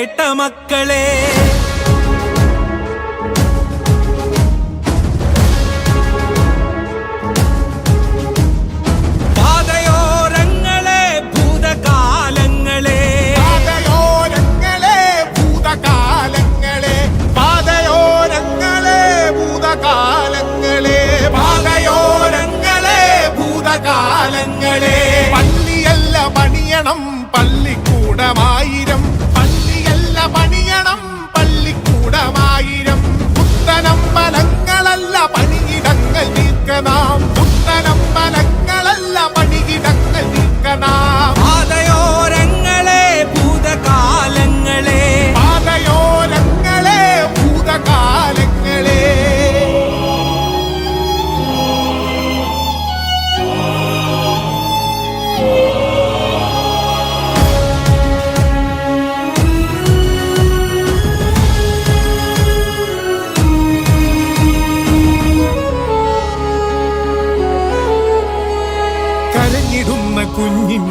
കേട്ട മക്കളെ. പള്ളിയല്ല പണിയണം പള്ളിക്കൂടമായിരം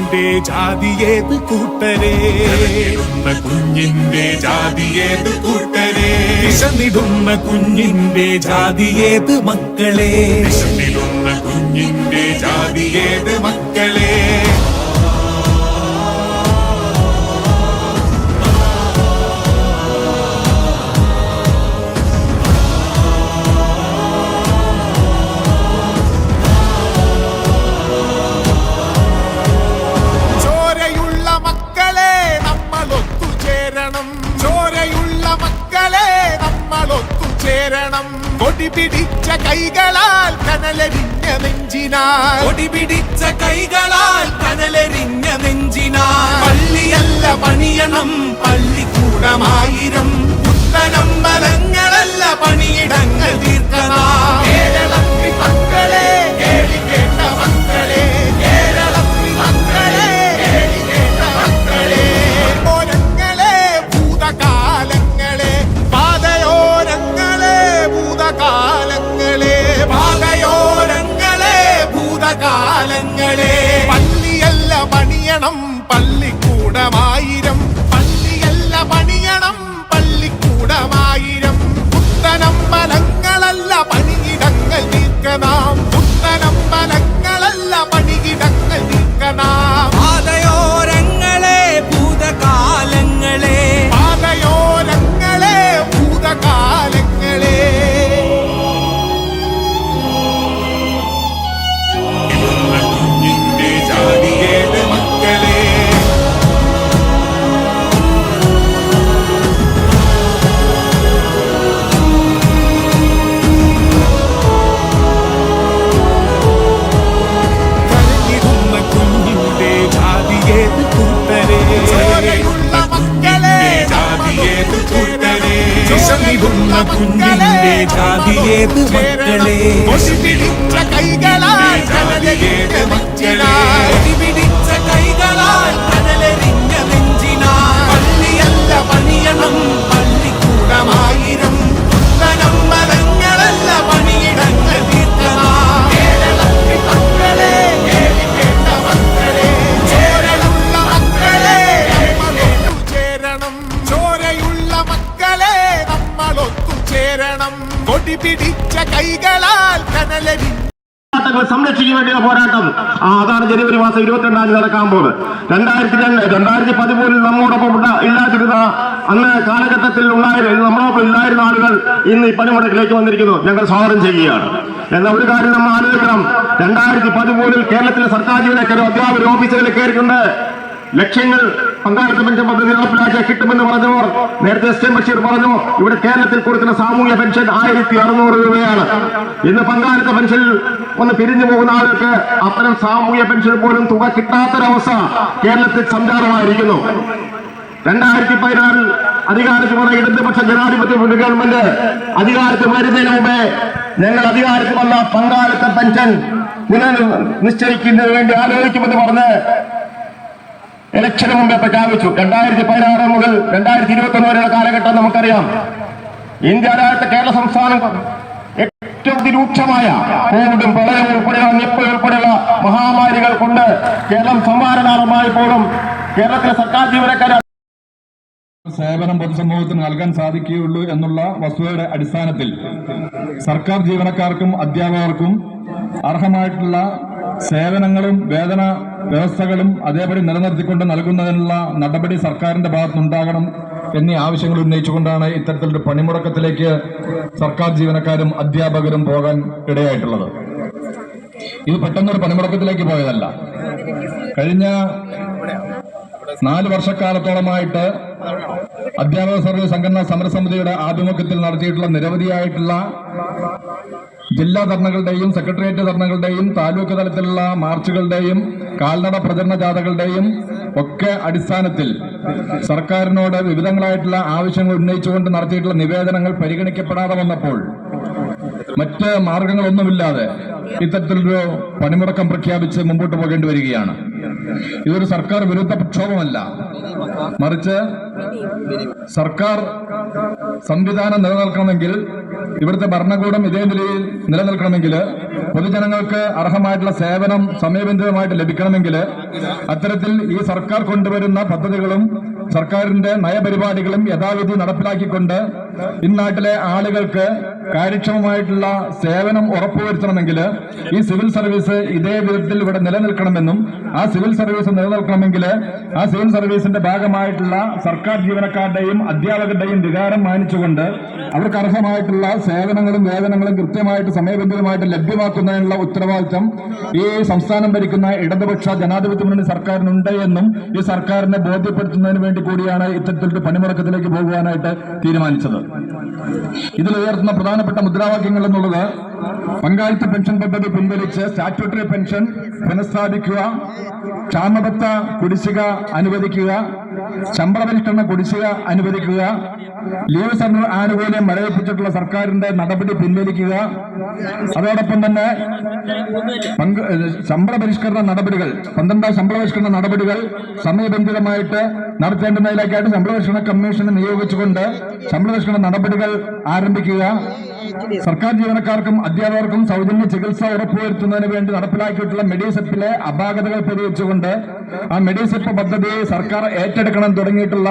കുഞ്ഞിന്റെ ജാതിയേത് കൂട്ടരേന്ന കുഞ്ഞിന്റെ ജാതിയേത് കൂട്ടരേ? വിശന്നിടുന്ന കുഞ്ഞിന്റെ ജാതിയേത് മക്കളെ? വിശന്നിടുന്ന കുഞ്ഞിന്റെ ജാതിയേത് മക്കളെ? ഒത്തുചേരണം കൊടി പിടിച്ച കൈകളാൽ കനലരിഞ്ഞ നെഞ്ചിനാൽ. കൊടി പിടിച്ച കൈകളാൽ കനലരിഞ്ഞ നെഞ്ചിനാൽ. പള്ളിയല്ല പണിയണം പള്ളിക്കൂടമായിരം. പുത്തനമ്പലങ്ങളല്ല പണിയണം പള്ളിക്കൂടമായിരം വിശന്നിടുന്ന കുഞ്ഞിന്റെ ജാതിയേത് മക്കളെ കൊടി പിടിച്ച കൈകളാൽ സംരക്ഷിക്കാൻ വേണ്ടിയുള്ള പോരാട്ടം. അതാണ് ജനുവരി മാസം ഇരുപത്തിരണ്ടാം തീയതി നടക്കാൻ പോകുന്നത്. രണ്ടായിരത്തി രണ്ട് രണ്ടായിരത്തി പതിമൂന്നിൽ നമ്മോടൊപ്പം ഇല്ലാതിരുന്ന അന്ന് കാലഘട്ടത്തിൽ ഉണ്ടായിരുന്ന നമ്മളോടൊപ്പം ഇല്ലായിരുന്ന ആളുകൾ ഇന്ന് ഈ പണിമുടക്കിലേക്ക് വന്നിരിക്കുന്നു. ഞങ്ങൾ സ്വാഗതം ചെയ്യുകയാണ്. എന്നാൽ ഒരു കാര്യം നമ്മൾ ആലോചിക്കണം. രണ്ടായിരത്തി പതിമൂന്നിൽ കേരളത്തിലെ സർക്കാർ ജീവനക്കാരും അധ്യാപക ഓഫീസുകളിൽ കയറിക്കൊണ്ട് ലക്ഷ്യങ്ങൾ പങ്കാളിത്ത പെൻഷൻ പദ്ധതി നടപ്പിലാക്കിയാൽ കിട്ടുമെന്ന് പറഞ്ഞവർ നേരത്തെ എസ് എം ബഷീർ പറഞ്ഞു ഇവിടെ കേരളത്തിൽ കൊടുക്കുന്ന സാമൂഹ്യ പെൻഷൻ ആയിരത്തി അറുന്നൂറ് രൂപയാണ്. ഇന്ന് പങ്കാളിത്ത പെൻഷൻ ഒന്ന് പിരിഞ്ഞു പോകുന്ന ആളുകൾക്ക് അത്തരം സാമൂഹ്യ പെൻഷൻ പോലും തുക കിട്ടാത്തൊരവസ്ഥ കേരളത്തിൽ സംജാതമായിരിക്കുന്നു. രണ്ടായിരത്തി പതിനാറിൽ അധികാരത്തിൽ വന്ന ഇടതുപക്ഷ ജനാധിപത്യ ഗവൺമെന്റ് അധികാരത്തിൽ വരുന്നതിന് മുമ്പേ ഞങ്ങൾ അധികാരത്തിൽ വന്ന പങ്കാളിത്ത പെൻഷൻ പുനർ നിശ്ചയിക്കുന്നതിന് വേണ്ടി ആലോചിക്കുമെന്ന് പറഞ്ഞ് ഇലക്ഷന് മുമ്പേ പ്രഖ്യാപിച്ചു. രണ്ടായിരത്തി പതിനാറ് മുതൽ രണ്ടായിരത്തി ഇരുപത്തി ഒന്ന് വരെയുള്ള കാലഘട്ടം നമുക്കറിയാം. ഇന്ത്യ രാജ്യത്തെ കേരള സംസ്ഥാനം ഏറ്റവും രൂക്ഷമായ കോവിഡും പ്രളയവും ഉൾപ്പെടെയുള്ള നിപ്പ ഉൾപ്പെടെയുള്ള മഹാമാരികൾ കൊണ്ട് കേരളം സംവാരണാർമായപ്പോഴും കേരളത്തിലെ സർക്കാർ ജീവനക്കാരെ സേവനം പൊതുസമൂഹത്തിന് നൽകാൻ സാധിക്കുകയുള്ളൂ എന്നുള്ള വസ്തുതയുടെ അടിസ്ഥാനത്തിൽ സർക്കാർ ജീവനക്കാർക്കും അധ്യാപകർക്കും അർഹമായിട്ടുള്ള സേവനങ്ങളും വേതന വ്യവസ്ഥകളും അതേപടി നിലനിർത്തിക്കൊണ്ട് നൽകുന്നതിനുള്ള നടപടി സർക്കാരിന്റെ ഭാഗത്തുനിന്നുണ്ടാകണം എന്നീ ആവശ്യങ്ങൾ ഉന്നയിച്ചുകൊണ്ടാണ് ഇത്തരത്തിലൊരു പണിമുടക്കത്തിലേക്ക് സർക്കാർ ജീവനക്കാരും അധ്യാപകരും പോകാൻ ഇടയായിട്ടുള്ളത്. ഇത് പെട്ടെന്നൊരു പണിമുടക്കത്തിലേക്ക് പോയതല്ല. കഴിഞ്ഞ നാല് വർഷക്കാലത്തോളമായിട്ട് അധ്യാപക സർവീസ് സംഘടനാ സമരസമിതിയുടെ ആഭിമുഖ്യത്തിൽ നടത്തിയിട്ടുള്ള നിരവധിയായിട്ടുള്ള ജില്ലാ ധർണകളുടെയും സെക്രട്ടേറിയറ്റ് ധർണകളുടെയും താലൂക്ക് തലത്തിലുള്ള മാർച്ചുകളുടെയും കാൽനട പ്രചരണ ജാഥകളുടെയും ഒക്കെ അടിസ്ഥാനത്തിൽ സർക്കാരിനോട് വിവിധങ്ങളായിട്ടുള്ള ആവശ്യങ്ങൾ ഉന്നയിച്ചുകൊണ്ട് നടത്തിയിട്ടുള്ള നിവേദനങ്ങൾ പരിഗണിക്കപ്പെടാതെ വന്നപ്പോൾ മറ്റ് മാർഗങ്ങളൊന്നുമില്ലാതെ ഇത്തരത്തിലൊരു പണിമുടക്കം പ്രഖ്യാപിച്ച് മുമ്പോട്ട് പോകേണ്ടി വരികയാണ്. ഇതൊരു സർക്കാർ വിരുദ്ധ പ്രക്ഷോഭമല്ല. മറിച്ച് സർക്കാർ സംവിധാനം നിലനിൽക്കണമെങ്കിൽ ഇവിടുത്തെ ഭരണകൂടം ഇതേ നിലയിൽ നിലനിൽക്കണമെങ്കിൽ പൊതുജനങ്ങൾക്ക് അർഹമായിട്ടുള്ള സേവനം സമയബന്ധിതമായിട്ട് ലഭിക്കണമെങ്കിൽ അത്തരത്തിൽ ഈ സർക്കാർ കൊണ്ടുവരുന്ന പദ്ധതികളും സർക്കാരിന്റെ നയപരിപാടികളും യഥാവിധി നടപ്പിലാക്കിക്കൊണ്ട് ഇന്നാട്ടിലെ ആളുകൾക്ക് കാര്യക്ഷമമായിട്ടുള്ള സേവനം ഉറപ്പുവരുത്തണമെങ്കിൽ ഈ സിവിൽ സർവീസ് ഇതേ വിധത്തിൽ ഇവിടെ നിലനിൽക്കണമെന്നും ആ സിവിൽ സർവീസ് നിലനിൽക്കണമെങ്കിൽ ആ സിവിൽ സർവീസിന്റെ ഭാഗമായിട്ടുള്ള സർക്കാർ ജീവനക്കാരുടെയും അധ്യാപകരുടെയും വികാരം മാനിച്ചുകൊണ്ട് അവർക്ക് അർഹമായിട്ടുള്ള സേവനങ്ങളും വേതനങ്ങളും കൃത്യമായിട്ട് സമയബന്ധിതമായിട്ട് ലഭ്യമാക്കുന്നതിനുള്ള ഉത്തരവാദിത്തം ഈ സംസ്ഥാനം ഭരിക്കുന്ന ഇടതുപക്ഷ ജനാധിപത്യ മുന്നണി സർക്കാരിനുണ്ട് എന്നും ഈ സർക്കാരിനെ ബോധ്യപ്പെടുത്തുന്നതിന് വേണ്ടി കൂടിയാണ് ഇത്തരത്തിലൊരു പണിമുടക്കത്തിലേക്ക് പോകുവാനായിട്ട് തീരുമാനിച്ചത്. ഇതിൽ ഉയർത്തുന്ന പ്രധാനപ്പെട്ട മുദ്രാവാക്യങ്ങൾ എന്നുള്ളത് പങ്കാളിത്ത പെൻഷൻ പദ്ധതി പിൻവലിച്ച് സ്റ്റാറ്റ്യൂട്ടറി പെൻഷൻ പുനഃസ്ഥാപിക്കുക ക്ഷാമബത്ത കുടിശ്ശിക അനുവദിക്കുക ശമ്പളപരിഷ്കരണ കുടിശ്ശിക അനുവദിക്കുക ലീവ് സെന്റർ ആനുകൂല്യം മരവിപ്പിച്ചിട്ടുള്ള സർക്കാരിന്റെ നടപടി പിൻവലിക്കുക. അതോടൊപ്പം തന്നെ ശമ്പള പരിഷ്കരണ നടപടികൾ പന്ത്രണ്ടാം ശമ്പള പരിഷ്കരണ നടപടികൾ സമയബന്ധിതമായിട്ട് നടത്തേണ്ടുന്നതിലേക്കായിട്ട് ശമ്പള പരിഷ്കരണ കമ്മീഷനെ നിയോഗിച്ചുകൊണ്ട് ശമ്പള പരിഷ്കരണ നടപടികൾ ആരംഭിക്കുക. സർക്കാർ ജീവനക്കാർക്കും അധ്യാപകർക്കും സൗജന്യ ചികിത്സ ഉറപ്പുവരുത്തുന്നതിന് വേണ്ടി നടപ്പിലാക്കിയിട്ടുള്ള മെഡിസെപ്പിലെ അപാകതകൾ പരിഹരിച്ചുകൊണ്ട് ആ മെഡിസെപ്പ് പദ്ധതിയെ സർക്കാർ ഏറ്റെടുക്കണം തുടങ്ങിയിട്ടുള്ള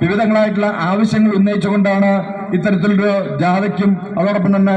വിവിധങ്ങളായിട്ടുള്ള ആവശ്യങ്ങൾ ഉന്നയിച്ചുകൊണ്ടാണ് ഇത്തരത്തിലൊരു ജാഥയ്ക്കും അതോടൊപ്പം തന്നെ